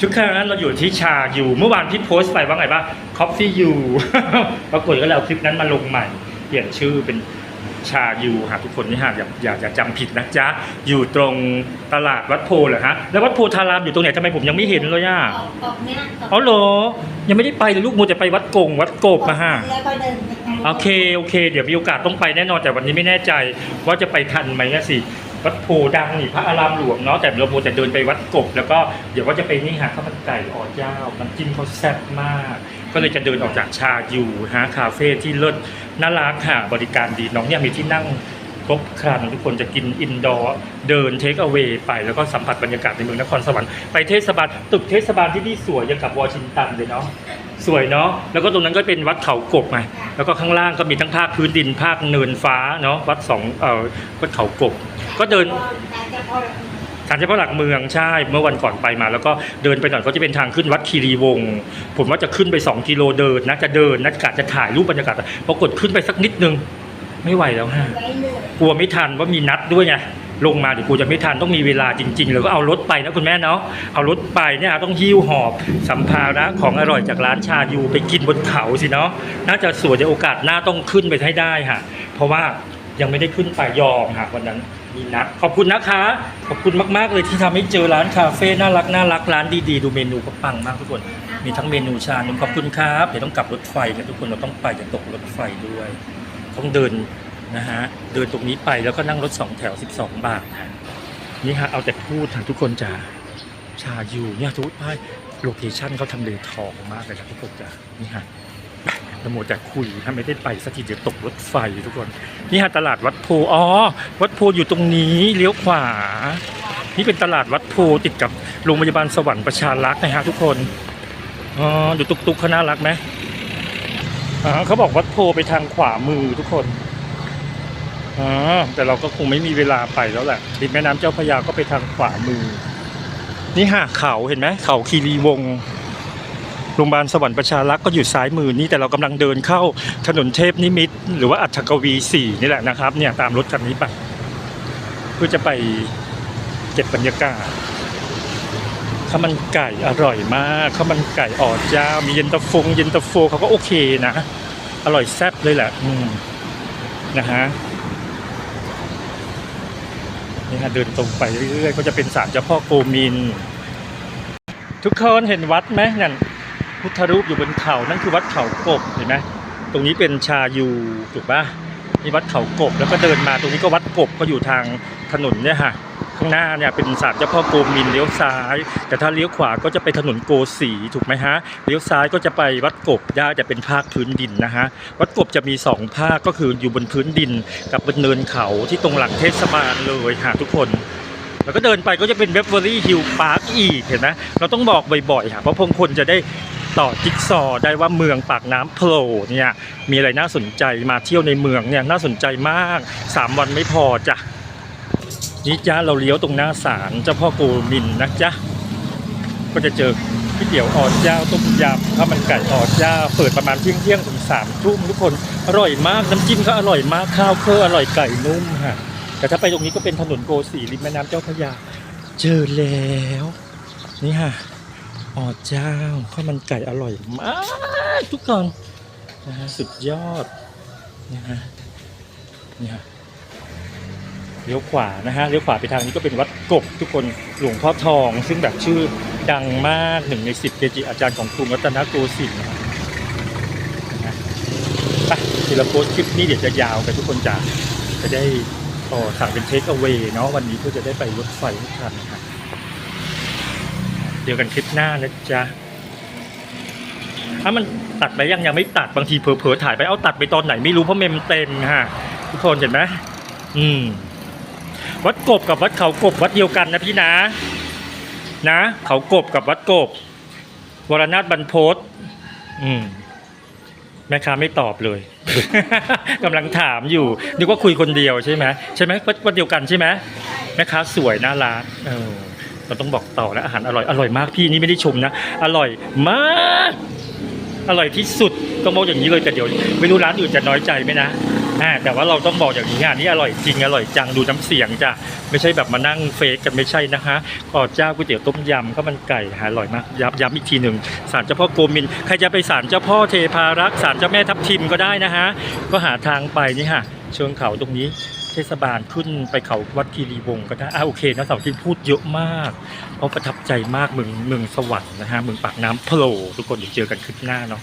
ทุกครั้งเราอยู่ที่ชาอยู่ เมื่อวานพี่โพสต์ไปว่าไงบ้าง Coffee You ปรากฏก็เลยเอาคลิปนั้นมาลงใหม่ เปลี่ยนชื่อเป็นชายูหากทุกคนนี่หากอย่าอย่าอย่าจำผิดนะจ๊ะ อยู่ตรงตลาดวัดโพเหรอฮะ แล้ววัดโพธารามอยู่ตรงไหนทำไมผมยังไม่เห็นเลยอะออกออกเนี่ยออกอ๋อเหรอ ยังไม่ได้ไปเลยลูกมูแต่ไปวัดกงวัดกบมาฮะ แล้วก็เดินไปทางโอเค โอเค เดี๋ยวมีโอกาสต้องไปแน่นอนแต่วันนี้ไม่แน่ใจว่าจะไปทันไหมนะสิ วัดโพดังนี่พระอารามหลวงเนาะแต่เราโมวแต่เดินไปวัดกบ แล้วก็เดี๋ยวว่าจะไปนี่หาข้าวมันไก่อ่อเจ้าน้ำจิ้มเขาแซ่บมาก ก็เลยจะเดินออกจากชาอยู่หาคาเฟ่ที่เลิศน่ารักค่ะบริการดีน้องเนี่ยมีที่นั่งครบครันทุกคนจะกินอินดอร์เดินเทคเอา a y ไป แล้วก็สัมผัสบรรยากาศในเมืองนครสวรรค์ไปเทศบาลตึกเทศบาลที่นี่สวยยังกับวอชิงตันเลยเนาะสวยเนาะแล้วก็ตรงนั้นก็เป็นวัดเขากบไงแล้วก็ข้างล่างก็มีทั้งภาคพื้นดินภาคเนินฟ้าเนาะวัดสองเอ่อวัดเขากบ ก็เดินแต่เฉพาะศาลเจ้าพ่อหลักเมืองใช่ เมื่อวันก่อนไปมา แล้วก็เดินไปหน่อยก็จะเป็นทางขึ้นวัดคีรีวงศ์ผมว่าจะขึ้นไป 2 กิโลเดินนะจะเดินนะกะจะถ่ายรูปบรรยากาศปรากฏขึ้นไปสักนิดนึง ไม่ไหวแล้วฮะกลัวไม่ทันว่ามีนัดด้วยไงลงมาเดี๋ยวกูจะไม่ทันต้องมีเวลาจริงๆเลยก็เอารถไปนะคุณแม่เนาะเอารถไปเนี่ยต้องหิ้วหอบสัมภาระของอร่อยจากร้านชายูไปกินบนเขาสิเนาะน่าจะสวยในโอกาสหน้าต้องขึ้นไปให้ได้ค่ะเพราะว่ายังไม่ได้ขึ้นไปยอมค่ะวันนั้นมีนัดขอบคุณนะคะ ขอบคุณมากๆเลยที่ทำให้เจอร้านคาเฟ่น่ารักน่ารักร้านดีๆ ดูเมนูก็ปังมากทุกคน มีทั้งเมนูชานมขอบคุณครับเดี๋ยวต้องกลับรถไฟกันทุกคนเราต้องไปจะตกรถไฟด้วย ต้องเดินนะฮะเดินตรงนี้ไปแล้วก็นั่งรถสองแถว 12 บาทฮะนี่ฮะเอาแต่พูดทางทุกคนจะชาอยู่เนี่ยทุกท่านโลเคชั่นเขาทำเลทองมากเลยนะทุกคนจะนี่ฮะ โมวแต่คุยถ้าไม่ได้ไปสักทีเดี๋ยวตกรถไฟทุกคน นี่ฮะตลาดวัดโพอ๋อวัดโพอยู่ตรงนี้เลี้ยวขวา นี่เป็นตลาดวัดโพติดกับโรงพยาบาลสวรรค์ประชารักษ์นะฮะทุกคนอ๋อดูตุกตุกเขาน่ารักไหมอ่าเขาบอกวัดโพไปทางขวามือทุกคนอ๋อแต่เราก็คงไม่มีเวลาไปแล้วแหละริมแม่น้ำเจ้าพระยาก็ไปทางขวามือ นี่ฮะเขาเห็นไหมเขาคีรีวงศ์ โรงพยาบาลสวรรค์ประชารักษ์ก็อยู่ซ้ายมือนี่แต่เรากำลังเดินเข้าถนนเทพนิมิต หรือว่าอัฐกวีสี่นี่แหละนะครับเนี่ยตามรถคันนี้ไปเพื่อจะไปเก็บบรรยากาศข้าวมันไก่อร่อยมากข้าวมันไก่อ่อเจ้ามีเย็นตาฟงเย็นตาโฟเขาก็โอเคนะ อร่อยแซ่บเลยแหละอืมนะฮะนี่ฮะเดินตรงไปเรื่อยๆก็จะเป็นศาลเจ้าพ่อโกมิน ทุกคนเห็นวัดไหมนั่น พุทธรูปอยู่บนเขา นั่นคือวัดเขากบเห็นไหมตรงนี้เป็นชายูถูกปะนี่วัดเขากบแล้วก็เดินมาตรงนี้ก็วัดกบก็อยู่ทางถนนเนี่ยฮะข้างหน้าเนี่ยเป็นศาลเจ้าพ่อโกมินเลี้ยวซ้าย แต่ถ้าเลี้ยวขวาก็จะไปถนนโกสีถูกไหมฮะเลี้ยวซ้ายก็จะไปวัดกบย่าจะเป็นภาคพื้นดินนะฮะวัดกบจะมีสองภาคก็คืออยู่บนพื้นดิน กับบนเนินเขาที่ตรงหลังเทศบาลเลยค่ะทุกคน แล้วก็เดินไปก็จะเป็นเว v เ r รี่ฮิลล์พาร์คอีกเห็นไหมเราต้องบอกบ่อยๆค่ะเพราะพงคนจะได้ ต่อจิ๊กซอว์ได้ว่าเมืองปากน้ำโผล่เนี่ยมีอะไรน่าสนใจมาเที่ยวในเมืองเนี่ยน่าสนใจมาก 3 วันไม่พอจ้ะนี่จ้าเราเลี้ยวตรงหน้าศาลเจ้าพ่อโกมินนะจ๊ะก็จะเจอก๋วยเตี๋ยวอ่อนเจ้าต้มยำข้าวมันไก่อ่อนเจ้าเปิดประมาณเที่ยงเที่ยงถึงสามทุ่มทุกคนอร่อยมากน้ำจิ้มก็อร่อยมากข้าวเคออร่อยไก่นุ่มค่ะแต่ถ้าไปตรงนี้ก็เป็นถนนโกสีริมแม่น้ำเจ้าพระยา เจอแล้ว นี่ค่ะ อ๋อเจ้าข้าวมันไก่อร่อยมากทุกคนนะฮะสุดยอดนะฮะนี่ฮะเลี้ยวขวานะฮะเลี้ยวขวาไปทางนี้ก็เป็นวัดกบทุกคนหลวงพ่อทอง ซึ่งแบบชื่อดังมากหนึ่งในสิบเกจิอาจารย์ของกรุงรัตนโกสินทร์นะฮะไปทีละโพสต์คลิปนี้เดี๋ยวจะยาวไปทุกคนจ้าจะได้ก็สั่งเป็นเทคเอา a y เนาะวันนี้เพื่อจะได้ไปรถไฟทุกคันนะครับ เดียวกันคลิปหน้านะจ๊ะ ถ้ามันตัดไปยังยังไม่ตัดบางทีเผลอๆถ่ายไปเอาตัดไปตอนไหนไม่รู้เพราะเมมเต็มฮะทุกคนเห็นไหมอืม วัดกบกับวัดเขากบวัดเดียวกันนะพี่นะ นะ เขากบกับวัดกบ วรนาถบรรพตอืมแม่ค้าไม่ตอบเลยกำลังถามอยู่นึกว่าคุยคนเดียวใช่ไหมใช่ไหมวัดวัดเดียวกันใช่ไหมแม่ค้าสวยน่ารักเออ เราต้องบอกต่อนะอาหารอร่อยอร่อยมากพี่นี่ไม่ได้ชมนะ อร่อยมาก อร่อยที่สุดต้องบอกอย่างนี้เลยแต่เดี๋ยวไม่รู้ร้านอื่นจะน้อยใจไหมนะอ่าแต่ว่าเราต้องบอกอย่างนี้อะนี่อร่อยจริงอร่อยจังดูน้ำเสียงจ้ะไม่ใช่แบบมานั่งเฟกกันไม่ใช่นะคะก็เจ้าก๋วยเตี๋ยวต้มยำก็มันไก่หาอร่อยมากย้ำย้ำอีกทีหนึ่งศาลเจ้าพ่อโกมินใครจะไปศาลเจ้าพ่อเทพารักษ์ศาลเจ้าแม่ทับทิมก็ได้นะฮะก็หาทางไปนี่ค่ะเชิงเขาตรงนี้ เทศบาลขึ้นไปเขาวัดคีรีวงศ์ก็ได้อ่าโอเคนะสาวที่พูดเยอะมาก เพราะประทับใจมากเมืองเมืองสวรรค์นะฮะเมืองปากน้ำโผล่ทุกคนเดี๋ยวเจอกันคลิปหน้าเนาะ